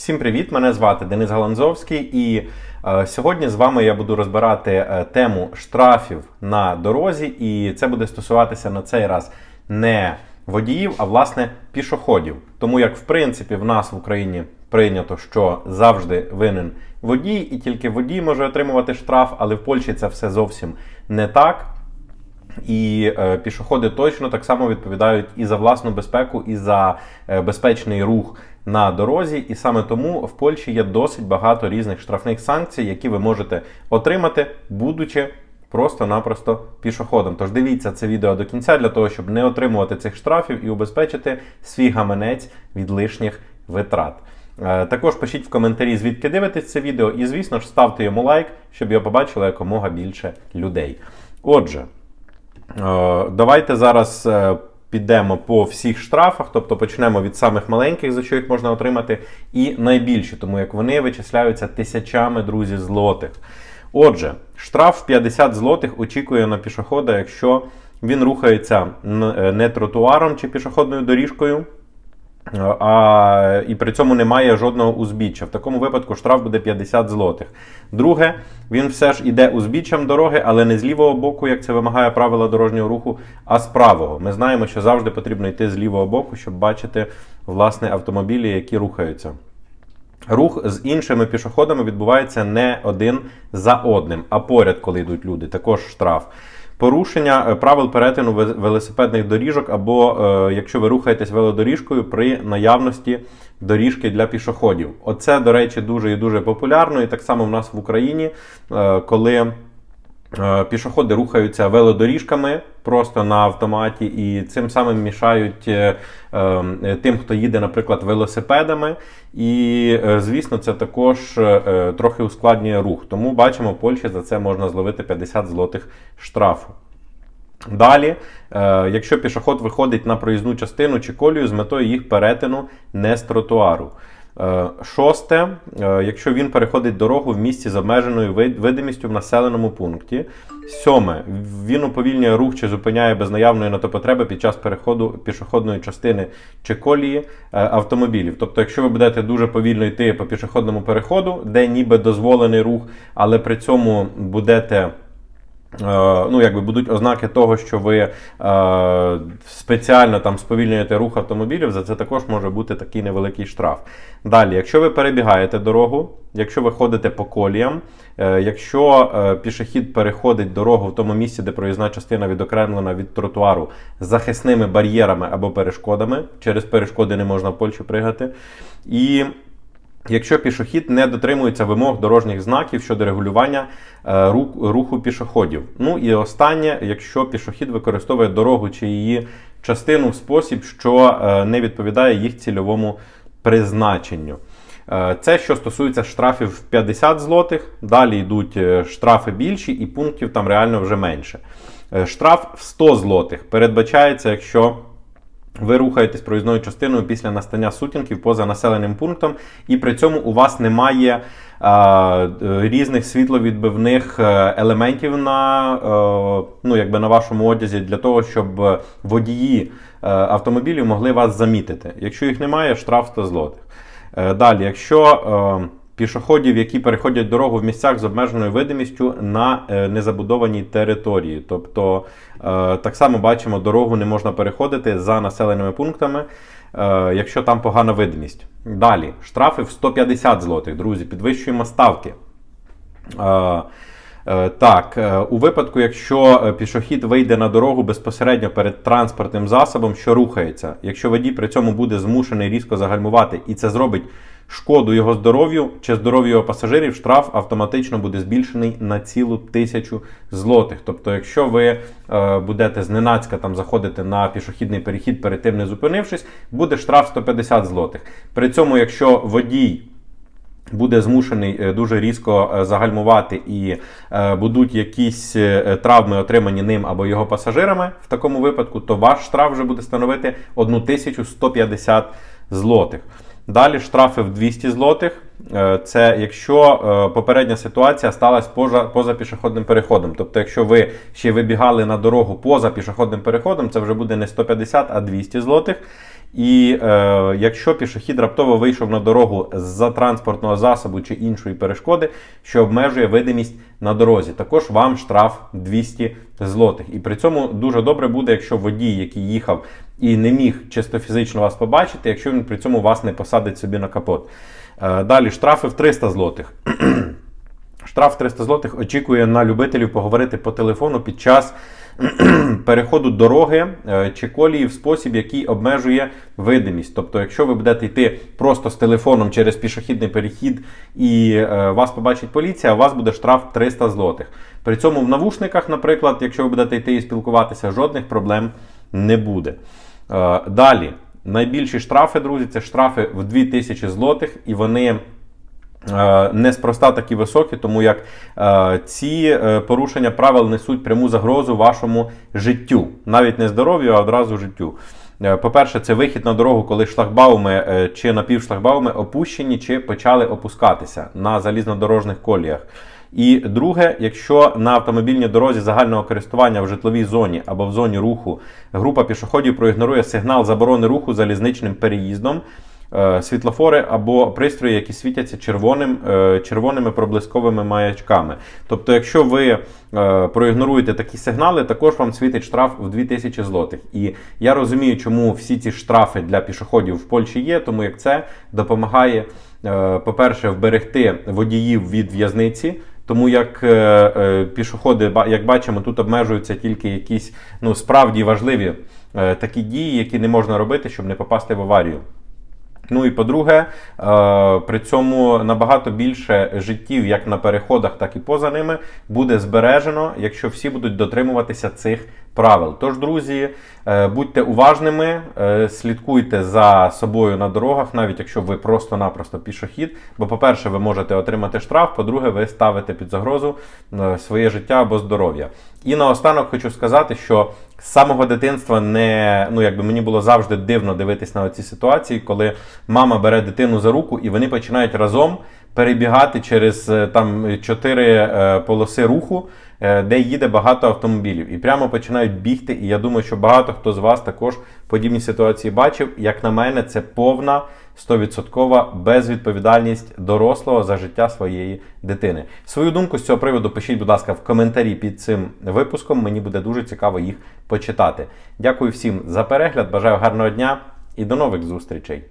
Всім привіт! Мене звати Денис Галанзовський, і е, сьогодні з вами я буду розбирати е, тему штрафів на дорозі, і це буде стосуватися на цей раз не водіїв, а власне пішоходів. Тому як в принципі в нас в Україні прийнято, що завжди винен водій, і тільки водій може отримувати штраф, але в Польщі це все зовсім не так. І е, пішоходи точно так само відповідають і за власну безпеку, і за е, безпечний рух на дорозі. І саме тому в Польщі є досить багато різних штрафних санкцій, які ви можете отримати, будучи просто-напросто пішоходом. Тож дивіться це відео до кінця для того, щоб не отримувати цих штрафів і убезпечити свій гаманець від лишніх витрат. Е, Також пишіть в коментарі, звідки дивитесь це відео, і, звісно ж, ставте йому лайк, щоб його побачило якомога більше людей. Отже. Е, Давайте зараз е, підемо по всіх штрафах, тобто почнемо від самих маленьких, за що їх можна отримати, і найбільші, тому як вони вичисляються тисячами друзі злотих. Отже, штраф в 50 злотих очікує на пішохода, якщо він рухається е, не тротуаром чи пішохідною доріжкою. А, і при цьому немає жодного узбіччя. В такому випадку штраф буде 50 злотих. Друге, він все ж іде узбіччям дороги, але не з лівого боку, як це вимагає правила дорожнього руху, а з правого. Ми знаємо, що завжди потрібно йти з лівого боку, щоб бачити власне автомобілі, які рухаються. Рух з іншими пішоходами відбувається не один за одним, а поряд, коли йдуть люди, також штраф. Порушення е, правил перетину велосипедних доріжок, або е, якщо ви рухаєтесь велодоріжкою при наявності доріжки для пішоходів. Оце, до речі, дуже і дуже популярно, і так само в нас в Україні, е, коли Пішоходи рухаються велодоріжками просто на автоматі, і цим самим мішають е, е, тим, хто їде, наприклад, велосипедами. І, е, звісно, це також е, трохи ускладнює рух. Тому бачимо, Польщі за це можна зловити 50 злотих штрафу. Далі, е, якщо пішоход виходить на проїзну частину чи колію з метою їх перетину не з тротуару. Е, Шосте, е, якщо він переходить дорогу в місці з обмеженою вид- видимістю в населеному пункті. Сьоме, він уповільнює рух чи зупиняє без наявної на то потреби під час переходу пішохідної частини чи колії е, автомобілів. Тобто, якщо ви будете дуже повільно йти по пішохідному переходу, де ніби дозволений рух, але при цьому будете. Е, Ну, якби будуть ознаки того, що ви е, спеціально там сповільнюєте рух автомобілів, за це також може бути такий невеликий штраф. Далі, якщо ви перебігаєте дорогу, якщо ви ходите по коліям, е, якщо пішохід переходить дорогу в тому місці, де проїзна частина відокремлена від тротуару захисними бар'єрами або перешкодами, через перешкоди не можна в Польщі пригати. І Якщо пішохід не дотримується вимог дорожніх знаків щодо регулювання е, ру- руху пішоходів. Ну і останнє, якщо пішохід використовує дорогу чи її частину в спосіб, що е, не відповідає їх цільовому призначенню. Е, Це що стосується штрафів в 50 злотих. Далі йдуть штрафи більші, і пунктів там реально вже менше. Штраф в 100 злотих передбачається, якщо ви рухаєтесь проїзною частиною після настання сутінків поза населеним пунктом, і при цьому у вас немає е, різних світловідбивних е, елементів на, е, ну, якби на вашому одязі для того, щоб водії е, автомобілів могли вас замітити. Якщо їх немає, штраф 100 злотих. Е, Далі, якщо е, пішоходів, які переходять дорогу в місцях з обмеженою видимістю на е, незабудованій території. Тобто, е, так само бачимо, дорогу не можна переходити за населеними пунктами, е, якщо там погана видимість. Далі, штрафи в 150 злотих, друзі, підвищуємо ставки. Так, у випадку, якщо пішохід вийде на дорогу безпосередньо перед транспортним засобом, що рухається, якщо водій при цьому буде змушений різко загальмувати і це зробить шкоду його здоров'ю чи здоров'ю його пасажирів, штраф автоматично буде збільшений на цілу тисячу злотих. Тобто, якщо ви е, будете зненацька там заходити на пішохідний перехід, перед тим не зупинившись, буде штраф 150 злотих. При цьому, якщо водій буде змушений е, дуже різко е, загальмувати і е, будуть якісь травми отримані ним або його пасажирами, в такому випадку, то ваш штраф вже буде становити 1150 злотих. Далі штрафи в 200 злотих. Е, Це якщо е, попередня ситуація сталася поза, поза пішохідним переходом. Тобто, якщо ви ще вибігали на дорогу поза пішохідним переходом, це вже буде не 150, а 200 злотих. І е, якщо пішохід раптово вийшов на дорогу з-за транспортного засобу чи іншої перешкоди, що обмежує видимість на дорозі, також вам штраф 200 злотих. І при цьому дуже добре буде, якщо водій, який їхав і не міг чисто фізично вас побачити, якщо він при цьому вас не посадить собі на капот. Е, далі штрафи в 300 злотих. Штраф 300 злотих очікує на любителів поговорити по телефону під час переходу дороги е, чи колії в спосіб, який обмежує видимість. Тобто, якщо ви будете йти просто з телефоном через пішохідний перехід і е, вас побачить поліція, у вас буде штраф 300 злотих. При цьому в навушниках, наприклад, якщо ви будете йти і спілкуватися, жодних проблем не буде. Е, Далі, найбільші штрафи, друзі, це штрафи в 2000 злотих, і вони. Е, Неспроста такі високі, тому як е, ці е, порушення правил несуть пряму загрозу вашому життю, навіть не здоров'ю, а одразу життю. По-перше, це вихід на дорогу, коли шлагбауми чи напівшлагбауми опущені чи почали опускатися на залізнодорожних коліях. І друге, якщо на автомобільній дорозі загального користування в житловій зоні або в зоні руху група пішоходів проігнорує сигнал заборони руху залізничним переїздом, світлофори або пристрої, які світяться червоним, е, червоними проблисковими маячками. Тобто, якщо ви е, проігноруєте такі сигнали, також вам світить штраф в 2000 злотих. І я розумію, чому всі ці штрафи для пішоходів в Польщі є, тому як це допомагає, е, по-перше, вберегти водіїв від в'язниці. Тому як е, е, пішоходи, як бачимо, тут обмежуються тільки якісь ну, справді важливі е, такі дії, які не можна робити, щоб не попасти в аварію. Ну і по-друге, е, при цьому набагато більше життів, як на переходах, так і поза ними, буде збережено, якщо всі будуть дотримуватися цих правил. Тож, друзі, е, будьте уважними, е, слідкуйте за собою на дорогах, навіть якщо ви просто-напросто пішохід. Бо, по-перше, ви можете отримати штраф, по-друге, ви ставите під загрозу своє життя або здоров'я. І наостанок хочу сказати, що з самого дитинства не ну якби мені було завжди дивно дивитись на ці ситуації, коли мама бере дитину за руку і вони починають разом перебігати через е, там чотири е, полоси руху, е, де їде багато автомобілів, і прямо починають бігти. І я думаю, що багато хто з вас також подібні ситуації бачив. Як на мене, це повна. 100% безвідповідальність дорослого за життя своєї дитини. Свою думку з цього приводу пишіть, будь ласка, в коментарі під цим випуском. Мені буде дуже цікаво їх почитати. Дякую всім за перегляд. Бажаю гарного дня і до нових зустрічей.